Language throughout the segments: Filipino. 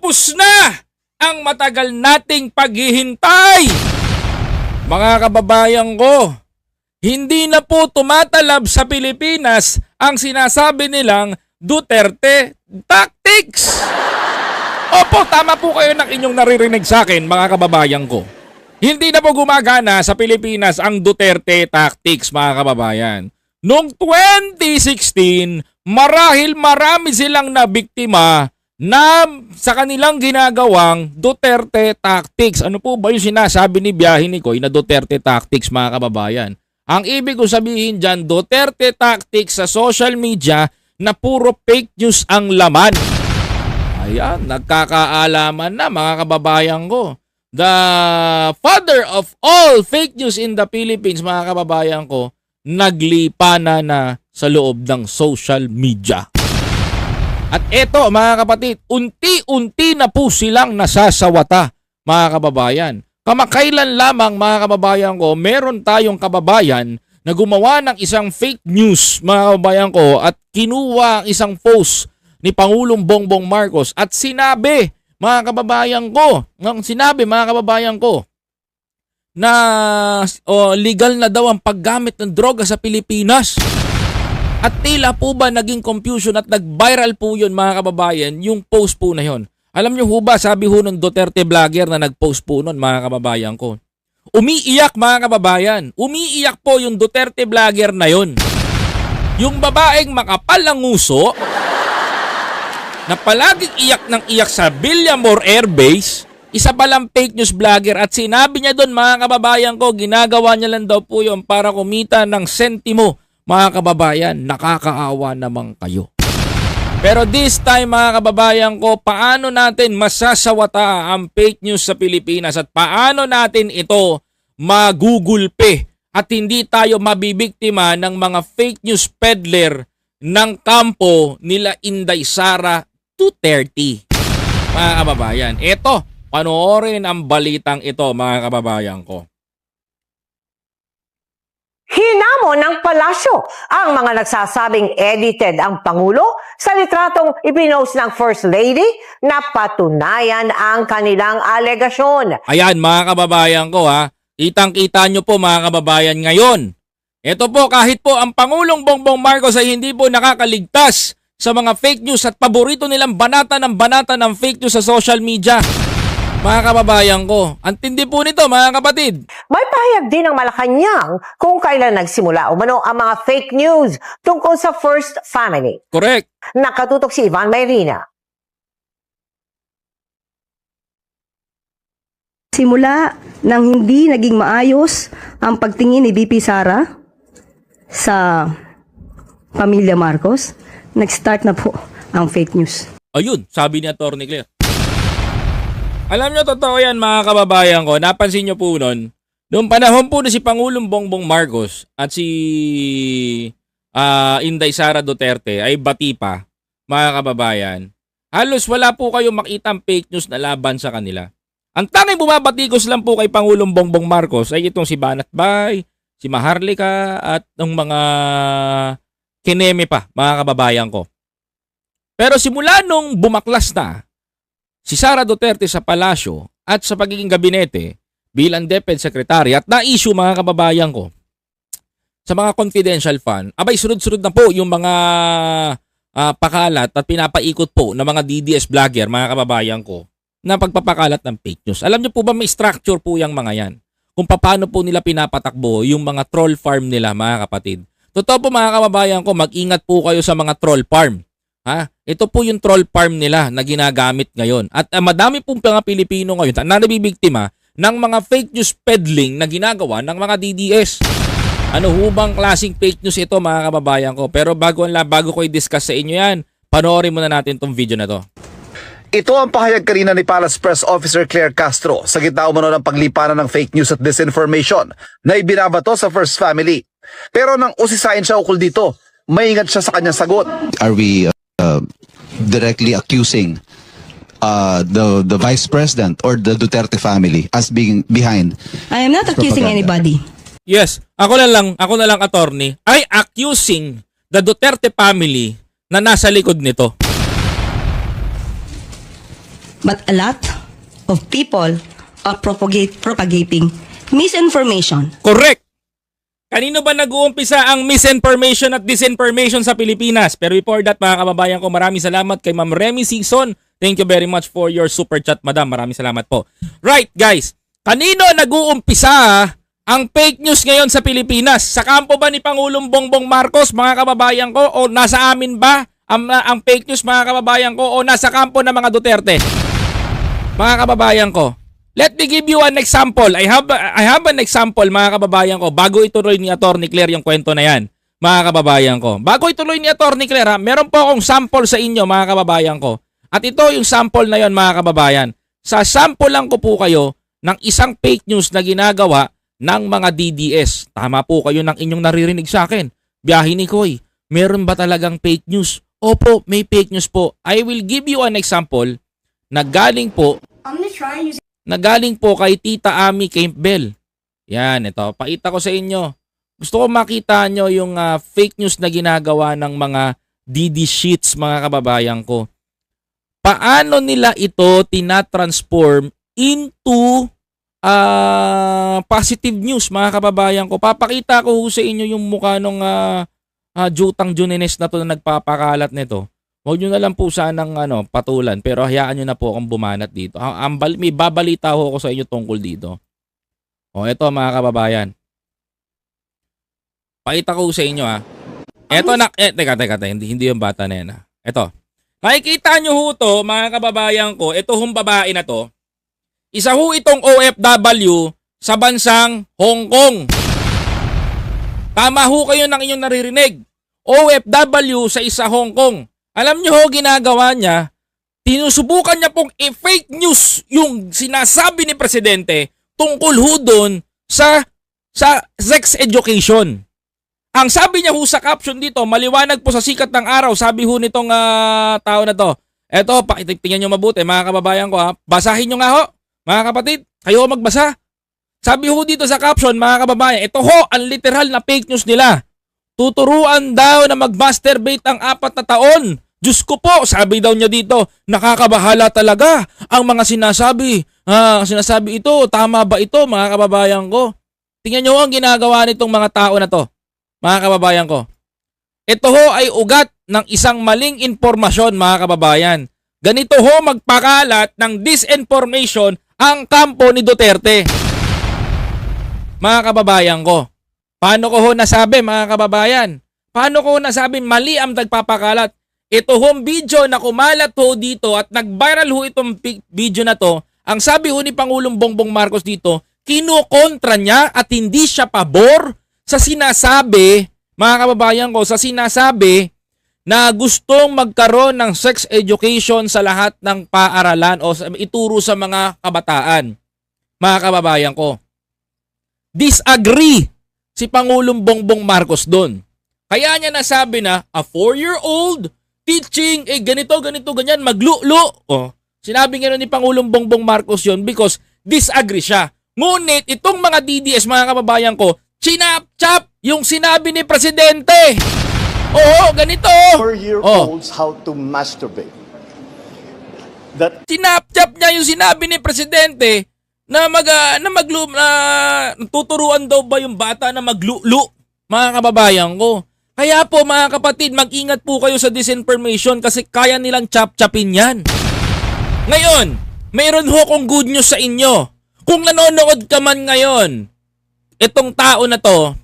Tapos na ang matagal nating paghihintay. Mga kababayan ko, hindi na po tumatalab sa Pilipinas ang sinasabi nilang Duterte tactics. Opo, tama po kayo ng inyong naririnig sa akin, mga kababayan ko. Hindi na po gumagana sa Pilipinas ang Duterte tactics, mga kababayan. Noong 2016, marahil marami silang nabiktima na sa kanilang ginagawang Duterte tactics. Ano po ba yung sinasabi ni Biyahe ni Koy na Duterte tactics, mga kababayan? Ang ibig ko sabihin dyan, Duterte tactics sa social media na puro fake news ang laman. Ayan, nagkakaalaman na mga kababayan ko. The father of all fake news in the Philippines, mga kababayan ko, naglipa na na sa loob ng social media. At eto mga kapatid, unti-unti na po silang nasasawata mga kababayan. Kamakailan lamang mga kababayan ko, meron tayong kababayan na gumawa ng isang fake news mga kababayan ko at kinuha ang isang post ni Pangulong Bongbong Marcos at sinabi mga kababayan ko, ng sinabi mga kababayan ko na oh, legal na daw ang paggamit ng droga sa Pilipinas. At tila po ba naging confusion at nag-viral po yun mga kababayan, yung post po na yun. Alam nyo ho sabi ho ng Duterte vlogger na nag-post po nun mga kababayan ko. Umiiyak mga kababayan. Umiiyak po yung Duterte vlogger na yun. Yung babaeng makapal ang nguso na palaging iyak ng iyak sa Villamor Air Base, isa palang fake news vlogger at sinabi niya doon mga kababayan ko, ginagawa niya lang daw po yun para kumita ng sentimo. Mga kababayan, nakakaawa naman kayo. Pero this time mga kababayan ko, paano natin masasawata ang fake news sa Pilipinas at paano natin ito magugulpe at hindi tayo mabibiktima ng mga fake news peddler ng kampo nila Inday Sara 230. Mga kababayan, ito, panoorin ang balitang ito mga kababayan ko. Hinamo ng palasyo ang mga nagsasabing edited ang Pangulo sa litratong ipinost ng First Lady na patunayan ang kanilang alegasyon. Ayan mga kababayan ko ha, kitang-kita nyo po mga kababayan ngayon. Ito po kahit po ang Pangulong Bongbong Marcos ay hindi po nakakaligtas sa mga fake news at paborito nilang banata ng banata ng fake news sa social media. Mga kababayan ko, ang tindi po nito mga kapatid. May pahayag din ng Malacanang kung kailan nagsimula umano ang mga fake news tungkol sa First Family. Correct. Nakatutok si Ivan Mayrina. Simula nang hindi naging maayos ang pagtingin ni BP Sara sa pamilya Marcos, nag-start na po ang fake news. Ayun, sabi ni Atty. Claire. Alam nyo, totoo yan mga kababayan ko. Napansin nyo po nun, noong panahon po na si Pangulong Bongbong Marcos at si ah, Inday Sara Duterte ay bati pa, mga kababayan, halos wala po kayong makitang fake news na laban sa kanila. Ang tanging bumabatikos lang po kay Pangulong Bongbong Marcos ay itong si Banat Bay, si Maharlika at ng mga kineme pa, mga kababayan ko. Pero simula nung bumaklas na si Sara Duterte sa palasyo at sa pagiging gabinete bilang DepEd Secretary at na-issue mga kababayan ko sa mga confidential fund, abay sunod-sunod na po yung mga ah, pakalat at pinapaikot po ng mga DDS vlogger, mga kababayan ko, na pagpapakalat ng fake news. Alam niyo po ba may structure po yung mga yan? Kung paano po nila pinapatakbo yung mga troll farm nila, mga kapatid. Totoo po mga kababayan ko, mag-ingat po kayo sa mga troll farm. Ha? Ito po yung troll farm nila na ginagamit ngayon. At uh, madami pong mga Pilipino ngayon na nabibiktima ng mga fake news peddling na ginagawa ng mga DDS. Ano hubang klaseng fake news ito mga kababayan ko? Pero bago, bago ko i-discuss sa inyo yan, panoorin muna natin tong video na to. Ito ang pahayag kanina ni Palace Press Officer Claire Castro sa gitna umano ng paglipanan ng fake news at disinformation na ibinabato sa First Family. Pero nang usisain siya ukol dito, maingat siya sa kanyang sagot. are we uh, directly accusing uh, the the vice president or the Duterte family as being behind? I am not accusing Propaganda. anybody. Yes, ako na lang, ako na lang attorney, ay accusing the Duterte family na nasa likod nito. But a lot of people are propagate, propagating misinformation Correct. Kanino ba nag-uumpisa ang misinformation at disinformation sa Pilipinas? Pero before that, mga kababayan ko, maraming salamat kay Ma'am Remy Season. Thank you very much for your super chat, madam. Maraming salamat po. Right, guys. Kanino nag-uumpisa ang fake news ngayon sa Pilipinas? Sa kampo ba ni Pangulong Bongbong Marcos, mga kababayan ko? O nasa amin ba ang, ang fake news, mga kababayan ko? O nasa kampo ng mga Duterte? Mga kababayan ko, let me give you an example. I have I have an example mga kababayan ko bago ituloy ni Attorney Claire yung kwento na yan. Mga kababayan ko. Bago ituloy ni Attorney Claire, ha, meron po akong sample sa inyo mga kababayan ko. At ito yung sample na yon mga kababayan. Sa sample lang ko po kayo ng isang fake news na ginagawa ng mga DDS. Tama po kayo ng inyong naririnig sa akin. Biyahe ni Koy, meron ba talagang fake news? Opo, may fake news po. I will give you an example na galing po na galing po kay Tita Ami Campbell. Yan, ito. Pakita ko sa inyo. Gusto ko makita nyo yung ah, fake news na ginagawa ng mga DD sheets mga kababayan ko. Paano nila ito tinatransform into ah, positive news mga kababayan ko? Papakita ko sa inyo yung mukha ng uh, Jutang Junines na to na nagpapakalat nito. Huwag nyo na lang po sanang ano, patulan pero hayaan nyo na po akong bumanat dito. Ang, may babalita ho ako sa inyo tungkol dito. O eto mga kababayan. Pakita ko sa inyo ha. Eto na, eh, teka, teka, teka, hindi, hindi yung bata na yan ha. Eto. Nakikita nyo ho to, mga kababayan ko, ito hong babae na to. Isa ho itong OFW sa bansang Hong Kong. Tama ho kayo ng inyong naririnig. OFW sa isa Hong Kong. Alam nyo ho, ginagawa niya, tinusubukan niya pong i-fake news yung sinasabi ni Presidente tungkol ho doon sa, sa sex education. Ang sabi niya ho sa caption dito, maliwanag po sa sikat ng araw, sabi ho nitong ah, tao na to. Eto, pakitingnan nyo mabuti, mga kababayan ko ha. Basahin nyo nga ho, mga kapatid. Kayo magbasa. Sabi ho dito sa caption, mga kababayan, ito ho ang literal na fake news nila. Tuturuan daw na mag-masturbate ang apat na taon. Diyos ko po, sabi daw niya dito, nakakabahala talaga ang mga sinasabi. Ah, sinasabi ito, tama ba ito mga kababayan ko? Tingnan niyo ang ginagawa nitong mga tao na to, mga kababayan ko. Ito ho ay ugat ng isang maling impormasyon mga kababayan. Ganito ho magpakalat ng disinformation ang kampo ni Duterte. Mga kababayan ko, Paano ko ho nasabi mga kababayan? Paano ko ho nasabi mali ang nagpapakalat? Ito hong video na kumalat ho dito at nag-viral ho itong video na to. Ang sabi ho ni Pangulong Bongbong Marcos dito, kinukontra niya at hindi siya pabor sa sinasabi, mga kababayan ko, sa sinasabi na gustong magkaroon ng sex education sa lahat ng paaralan o ituro sa mga kabataan. Mga kababayan ko. Disagree si Pangulong Bongbong Marcos doon. Kaya niya nasabi na a four-year-old teaching eh ganito, ganito, ganyan, maglulo. Oh, sinabi nga ni Pangulong Bongbong Marcos yon because disagree siya. Ngunit itong mga DDS, mga kababayan ko, chinap-chap yung sinabi ni Presidente. Oo, ganito. four-year-olds how to masturbate. That Sinapchap niya yung sinabi ni Presidente na mag ah, na maglu na tuturuan daw ba yung bata na maglulu mga kababayan ko. Kaya po mga kapatid, mag-ingat po kayo sa disinformation kasi kaya nilang chap-chapin yan. Ngayon, mayroon ho akong good news sa inyo. Kung nanonood ka man ngayon, itong tao na to,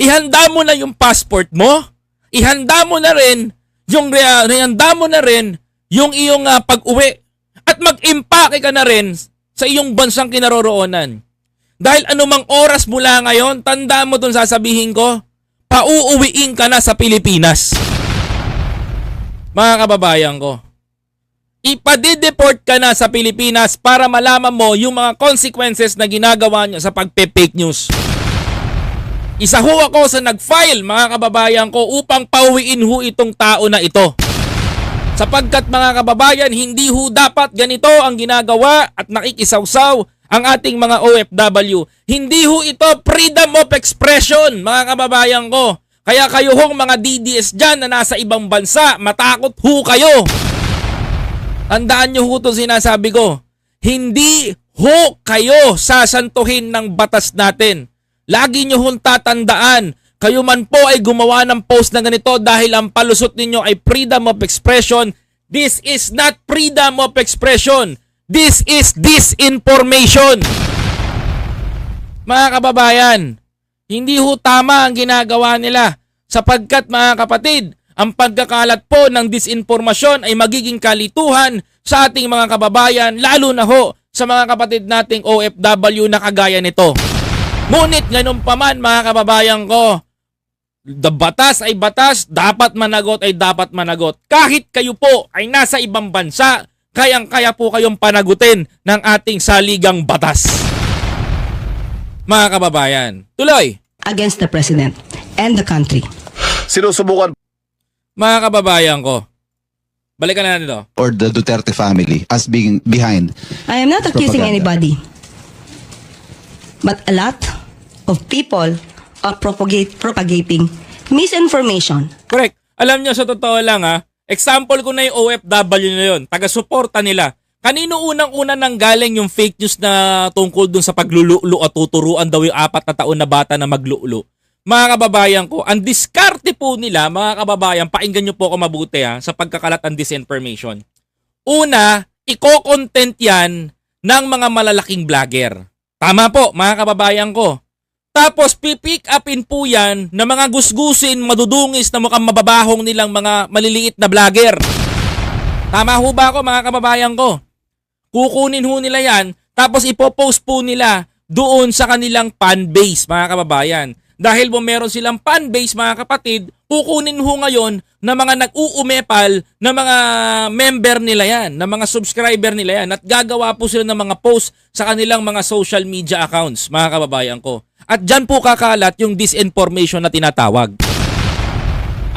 ihanda mo na yung passport mo, ihanda mo na rin yung rea- ihanda mo na rin yung iyong ah, pag-uwi at mag-impake ka na rin sa iyong bansang kinaroroonan. Dahil anumang oras mula ngayon, tanda mo itong sasabihin ko, pauuwiin ka na sa Pilipinas. Mga kababayan ko, ipadideport ka na sa Pilipinas para malaman mo yung mga consequences na ginagawa niya sa pagpe-fake news. Isa ho ako sa nag-file mga kababayan ko upang pauwiin ho itong tao na ito. Sapagkat mga kababayan, hindi ho dapat ganito ang ginagawa at nakikisawsaw ang ating mga OFW. Hindi ho ito freedom of expression, mga kababayan ko. Kaya kayo hong mga DDS dyan na nasa ibang bansa, matakot ho kayo. Tandaan nyo ho itong sinasabi ko. Hindi ho kayo sasantuhin ng batas natin. Lagi nyo hong tatandaan, kayo man po ay gumawa ng post na ganito dahil ang palusot ninyo ay freedom of expression. This is not freedom of expression. This is disinformation. Mga kababayan, hindi ho tama ang ginagawa nila sapagkat mga kapatid, ang pagkakalat po ng disinformasyon ay magiging kalituhan sa ating mga kababayan lalo na ho sa mga kapatid nating OFW na kagaya nito. Ngunit ganun pa man mga kababayan ko, the batas ay batas, dapat managot ay dapat managot. Kahit kayo po ay nasa ibang bansa, kayang-kaya po kayong panagutin ng ating saligang batas. Mga kababayan, tuloy! against the president and the country. Sinusubukan Mga kababayan ko, balikan na natin ito. or the Duterte family as being behind I am not accusing Propaganda. anybody. But a lot of people are propagate, propagating misinformation. Correct. Alam nyo, sa totoo lang ha, example ko na yung OFW na yun, taga-suporta nila. Kanino unang-una nang galing yung fake news na tungkol dun sa paglululo at tuturuan daw yung apat na taon na bata na maglulo? Mga kababayan ko, ang diskarte po nila, mga kababayan, painggan nyo po ako mabuti ha, sa pagkakalat ng disinformation. Una, iko-content yan ng mga malalaking vlogger. Tama po, mga kababayan ko. Tapos pipick upin po yan ng mga gusgusin, madudungis na mukhang mababahong nilang mga maliliit na vlogger. Tama ho ba ako mga kababayan ko? Kukunin ho nila yan, tapos ipopost po nila doon sa kanilang fan base mga kababayan. Dahil po meron silang fan base mga kapatid, kukunin ho ngayon na mga nag-uumepal na mga member nila yan, na mga subscriber nila yan at gagawa po sila ng mga post sa kanilang mga social media accounts mga kababayan ko. At dyan po kakalat yung disinformation na tinatawag.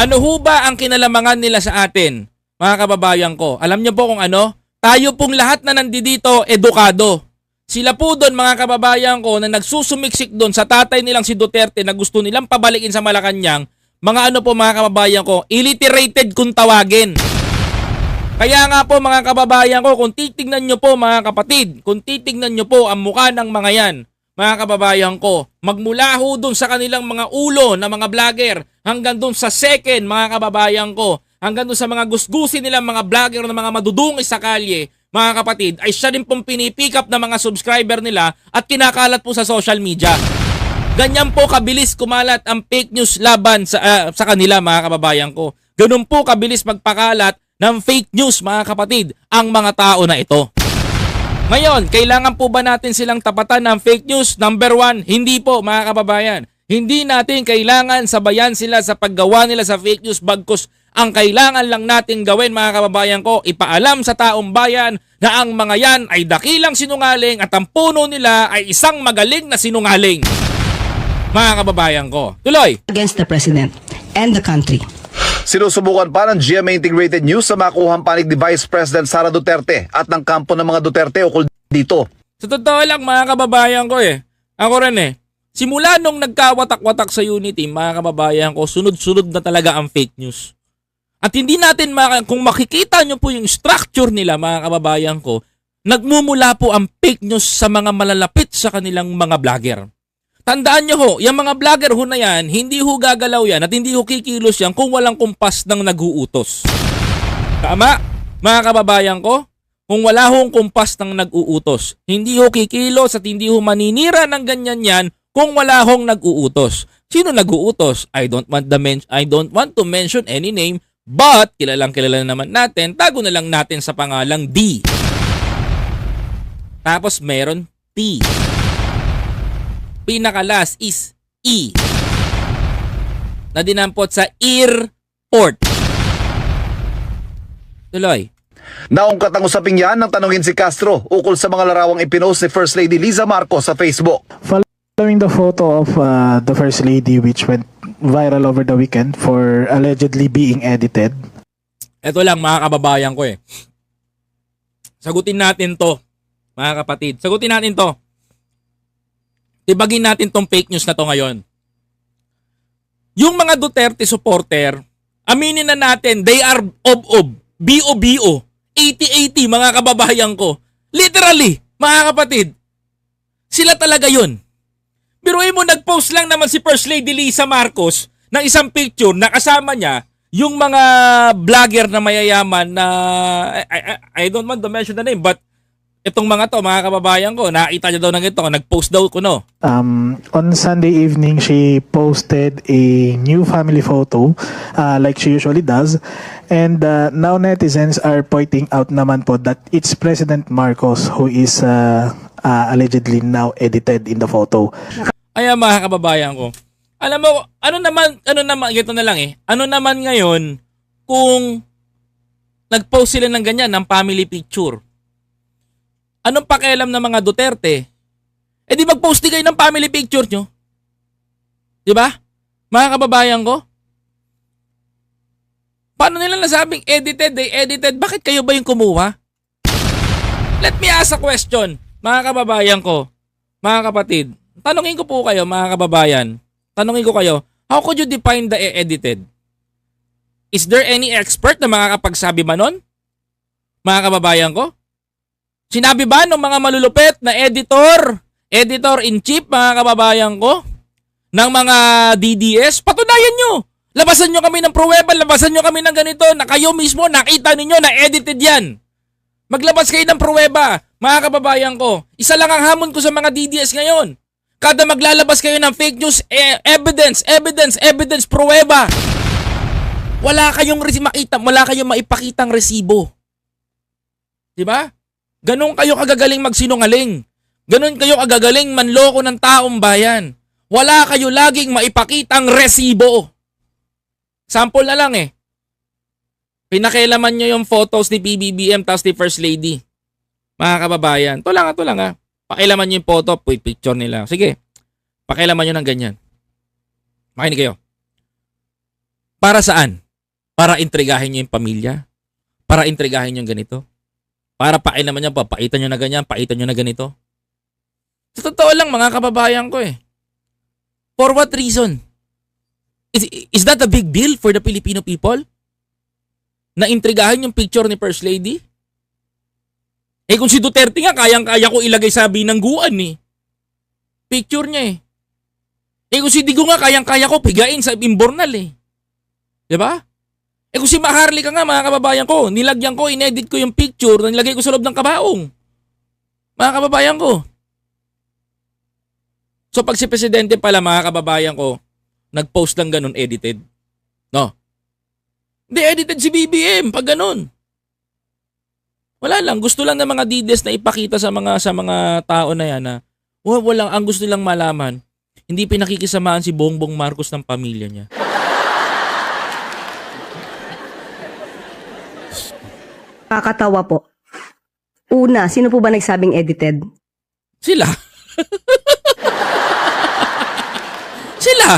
Ano ho ba ang kinalamangan nila sa atin, mga kababayan ko? Alam niyo po kung ano? Tayo pong lahat na nandito, edukado. Sila po doon, mga kababayan ko, na nagsusumiksik doon sa tatay nilang si Duterte na gusto nilang pabalikin sa Malacanang, mga ano po mga kababayan ko, illiterated kung tawagin. Kaya nga po mga kababayan ko, kung titignan nyo po mga kapatid, kung titignan nyo po ang mukha ng mga yan, mga kababayan ko, magmula ho dun sa kanilang mga ulo na mga vlogger, hanggang dun sa second mga kababayan ko, hanggang dun sa mga gusgusin nilang mga vlogger na mga madudungi sa kalye, mga kapatid, ay siya din pong pinipick up ng mga subscriber nila at kinakalat po sa social media. Ganyan po kabilis kumalat ang fake news laban sa, ah, sa kanila mga kababayan ko. Ganun po kabilis magpakalat ng fake news mga kapatid ang mga tao na ito. Ngayon, kailangan po ba natin silang tapatan ng fake news? Number one, hindi po mga kababayan. Hindi natin kailangan sabayan sila sa paggawa nila sa fake news bagkus ang kailangan lang natin gawin mga kababayan ko, ipaalam sa taong bayan na ang mga yan ay dakilang sinungaling at ang puno nila ay isang magaling na sinungaling. Mga kababayan ko. Tuloy! against the president and the country. Sinusubukan pa ng GMA Integrated News sa makuhang panig ni Vice President Sara Duterte at ng kampo ng mga Duterte ukol dito. Sa totoo lang mga kababayan ko eh. Ako rin eh. Simula nung nagkawatak-watak sa Unity, mga kababayan ko, sunod-sunod na talaga ang fake news. At hindi natin, maka- kung makikita nyo po yung structure nila, mga kababayan ko, nagmumula po ang fake news sa mga malalapit sa kanilang mga vlogger. Tandaan nyo ho, yung mga vlogger ho na yan, hindi ho gagalaw yan at hindi ho kikilos yan kung walang kumpas ng nag-uutos. Tama? Mga kababayan ko, kung wala hong kumpas ng nag-uutos, hindi ho kikilos at hindi ho maninira ng ganyan yan kung wala hong nag-uutos. Sino nag-uutos? I don't want the men- I don't want to mention any name, but kilalang kilala naman natin, tago na lang natin sa pangalang D. Tapos meron T. Pinaka-last is E. Na dinampot sa earport. Tuloy. Naungkat ang usaping yan nang tanungin si Castro ukol sa mga larawang ipinost ni First Lady Liza Marcos sa Facebook. Following the photo of uh, the First Lady which went viral over the weekend for allegedly being edited, Ito lang mga kababayan ko eh. Sagutin natin to, mga kapatid. Sagutin natin to. Tibagin natin tong fake news na to ngayon. Yung mga Duterte supporter, aminin na natin, they are ob-ob, B-O-B-O, 80-80 mga kababayan ko. Literally, mga kapatid. Sila talaga yun. Biruin mo, nag-post lang naman si First Lady Lisa Marcos ng isang picture na kasama niya yung mga vlogger na mayayaman na I, I, I don't want to mention the name but itong mga to, mga kababayan ko, nakita niya daw ng ito, nag-post daw ko no. Um, on Sunday evening, she posted a new family photo uh, like she usually does. And uh, now netizens are pointing out naman po that it's President Marcos who is uh, uh, allegedly now edited in the photo. Ayan mga kababayan ko. Alam mo, ano naman, ano naman, ito na lang eh. Ano naman ngayon kung nag-post sila ng ganyan, ng family picture? Anong pakialam ng mga Duterte? Eh di mag-post din kayo ng family picture nyo. Di ba? Mga kababayan ko? Paano nila nasabing edited eh, edited? Bakit kayo ba yung kumuha? Let me ask a question, mga kababayan ko, mga kapatid. Tanungin ko po kayo, mga kababayan. Tanungin ko kayo, how could you define the edited? Is there any expert na makakapagsabi ba nun? Mga kababayan ko? Sinabi ba ng mga malulupet na editor, editor-in-chief, mga kababayan ko, ng mga DDS, patunayan nyo. Labasan nyo kami ng pruweba, labasan nyo kami ng ganito, na kayo mismo nakita ninyo na edited yan. Maglabas kayo ng pruweba, mga kababayan ko. Isa lang ang hamon ko sa mga DDS ngayon. Kada maglalabas kayo ng fake news, eh, evidence, evidence, evidence, pruweba. Wala kayong resi- makita, wala kayong maipakitang resibo. 'Di ba? Ganon kayo kagagaling magsinungaling. Ganon kayo kagagaling manloko ng taong bayan. Wala kayo laging maipakitang resibo. Sample na lang eh. Pinakialaman nyo yung photos ni PBBM tapos ni First Lady. Mga kababayan. Ito lang, ito lang ha. Pakialaman nyo yung photo, picture nila. Sige. Pakialaman nyo ng ganyan. Makinig kayo. Para saan? Para intrigahin nyo yung pamilya? Para intrigahin nyo yung ganito? Para pakialaman nyo, papaitan nyo na ganyan, paitan nyo na ganito? Sa totoo lang, mga kababayan ko eh. For what reason? Is, is that a big deal for the Filipino people? Na intrigahan yung picture ni First Lady? Eh kung si Duterte nga, kayang-kaya ko ilagay sa binangguan eh. Picture niya eh. Eh kung si Digo nga, kayang-kaya ko pigain sa imbornal eh. 'Di ba? Eh kung si Maharlika nga, mga kababayan ko, nilagyan ko, inedit ko yung picture na nilagay ko sa loob ng kabaong. Mga kababayan ko. So pag si Presidente pala, mga kababayan ko, nag-post lang ganun, edited. No? Hindi, edited si BBM, pag ganun. Wala lang, gusto lang ng mga DDS na ipakita sa mga sa mga tao na yan na wa- walang ang gusto nilang malaman, hindi pinakikisamaan si Bongbong Marcos ng pamilya niya. Kakatawa po. Una, sino po ba nagsabing edited? Sila. Sila.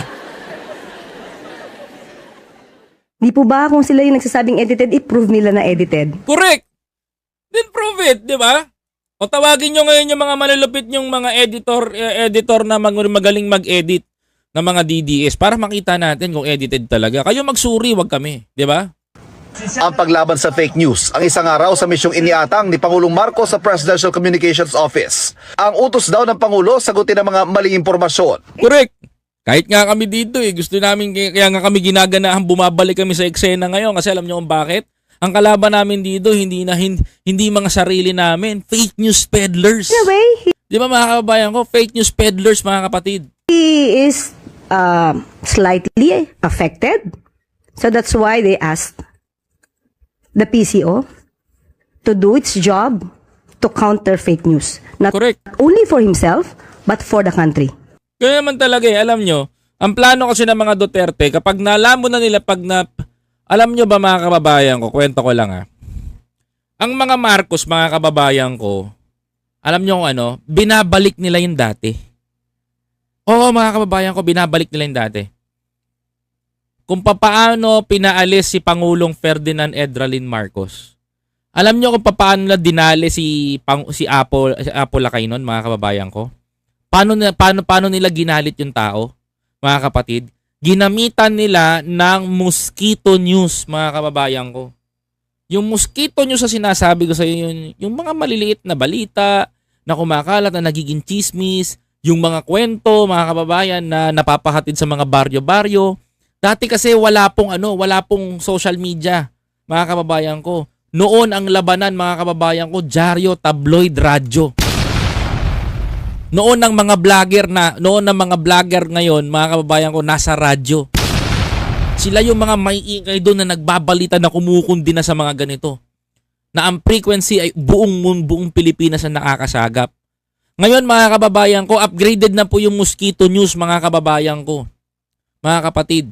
Di po ba kung sila yung nagsasabing edited, i-prove nila na edited? Correct. Then prove it, di ba? O tawagin nyo ngayon yung mga malulupit yung mga editor eh, editor na mag- magaling mag-edit ng mga DDS para makita natin kung edited talaga. Kayo magsuri, wag kami, di ba? Ang paglaban sa fake news ang isang araw sa misyong iniatang ni Pangulong Marcos sa Presidential Communications Office. Ang utos daw ng Pangulo sagutin ang mga maling impormasyon. Correct. Kahit nga kami dito eh, gusto namin, kaya nga kami ginaganahan bumabalik kami sa eksena ngayon kasi alam nyo kung bakit? Ang kalaban namin dito, hindi na hin- hindi mga sarili namin, fake news peddlers. A way, Di ba mga kababayan ko, fake news peddlers mga kapatid. he is uh, slightly affected. So that's why they asked the PCO to do its job to counter fake news. Not Correct. only for himself, but for the country. Kaya naman talaga eh, alam nyo, ang plano kasi ng mga Duterte, kapag nalaman na nila, pag na, alam nyo ba mga kababayan ko, kwento ko lang ah. Ang mga Marcos, mga kababayan ko, alam nyo kung ano, binabalik nila yung dati. Oo mga kababayan ko, binabalik nila yung dati. Kung papaano pinaalis si Pangulong Ferdinand Edralin Marcos. Alam nyo kung paano nila dinali si, Pang, si Apple, si Apple Lacaynon, mga kababayan ko? paano na paano paano nila ginalit yung tao, mga kapatid? Ginamitan nila ng mosquito news, mga kababayan ko. Yung mosquito nyo sa sinasabi ko sa iyo, yun, yung mga maliliit na balita na kumakalat na nagiging chismis, yung mga kwento, mga kababayan na napapahatid sa mga baryo-baryo. Dati kasi wala pong ano, wala pong social media, mga kababayan ko. Noon ang labanan, mga kababayan ko, dyaryo, tabloid, radyo. Noon ang mga vlogger na, noon ang mga vlogger ngayon, mga kababayan ko, nasa radyo. Sila yung mga maiingay doon na nagbabalita na kumukundi na sa mga ganito. Na ang frequency ay buong buong Pilipinas ang nakakasagap. Ngayon mga kababayan ko, upgraded na po yung mosquito news mga kababayan ko. Mga kapatid,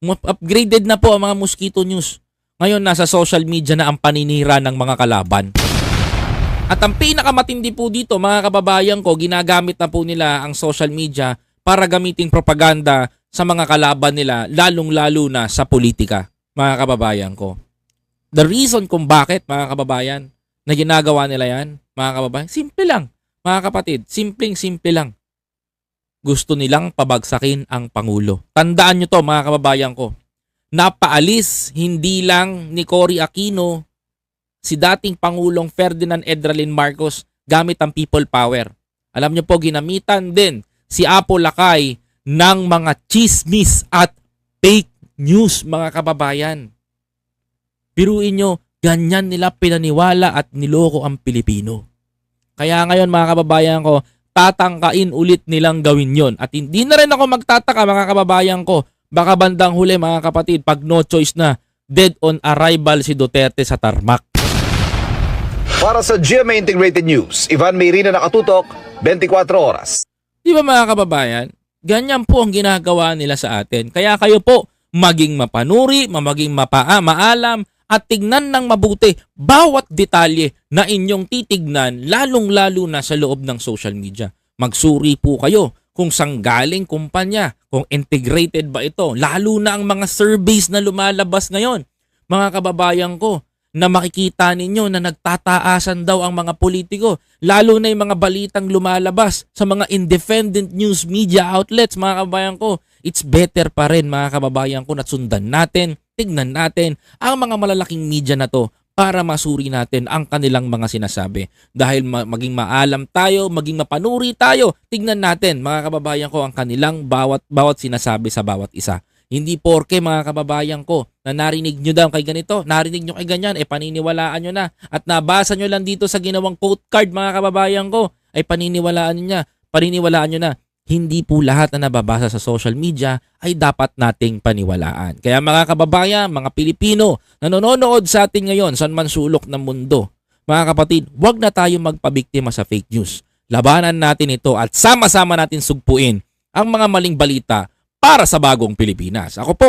upgraded na po ang mga mosquito news. Ngayon nasa social media na ang paninira ng mga kalaban. At ang pinakamatindi po dito mga kababayan ko, ginagamit na po nila ang social media para gamiting propaganda sa mga kalaban nila, lalong-lalo na sa politika, mga kababayan ko. The reason kung bakit, mga kababayan, na ginagawa nila yan, mga kababayan, simple lang, mga kapatid, simpleng-simple lang. Gusto nilang pabagsakin ang Pangulo. Tandaan nyo to, mga kababayan ko. Napaalis, hindi lang ni Cory Aquino, si dating Pangulong Ferdinand Edralin Marcos gamit ang people power. Alam nyo po, ginamitan din si Apo Lakay ng mga chismis at fake news, mga kababayan. Biruin nyo, ganyan nila pinaniwala at niloko ang Pilipino. Kaya ngayon mga kababayan ko, tatangkain ulit nilang gawin yon. At hindi na rin ako magtataka mga kababayan ko, baka bandang huli mga kapatid, pag no choice na, dead on arrival si Duterte sa tarmac. Para sa GMA Integrated News, Ivan Mayrina nakatutok, 24 oras. Di ba mga kababayan? Ganyan po ang ginagawa nila sa atin. Kaya kayo po maging mapanuri, maging mapaa, maalam, at tignan ng mabuti bawat detalye na inyong titignan lalong-lalo na sa loob ng social media. Magsuri po kayo kung saan galing kumpanya, kung integrated ba ito. Lalo na ang mga surveys na lumalabas ngayon. Mga kababayan ko, na makikita ninyo na nagtataasan daw ang mga politiko. Lalo na yung mga balitang lumalabas sa mga independent news media outlets, mga kababayan ko. It's better pa rin, mga kababayan ko, na sundan natin, tignan natin ang mga malalaking media na to para masuri natin ang kanilang mga sinasabi. Dahil ma- maging maalam tayo, maging mapanuri tayo, tignan natin, mga kababayan ko, ang kanilang bawat, bawat sinasabi sa bawat isa. Hindi porke mga kababayan ko na narinig nyo daw kay ganito, narinig nyo kay ganyan, eh paniniwalaan nyo na. At nabasa nyo lang dito sa ginawang quote card mga kababayan ko, ay paniniwalaan nyo na, paniniwalaan nyo na. Hindi po lahat na nababasa sa social media ay dapat nating paniwalaan. Kaya mga kababayan, mga Pilipino na nanonood sa atin ngayon sa man sulok ng mundo, mga kapatid, huwag na tayo magpabiktima sa fake news. Labanan natin ito at sama-sama natin sugpuin ang mga maling balita para sa bagong Pilipinas. Ako po,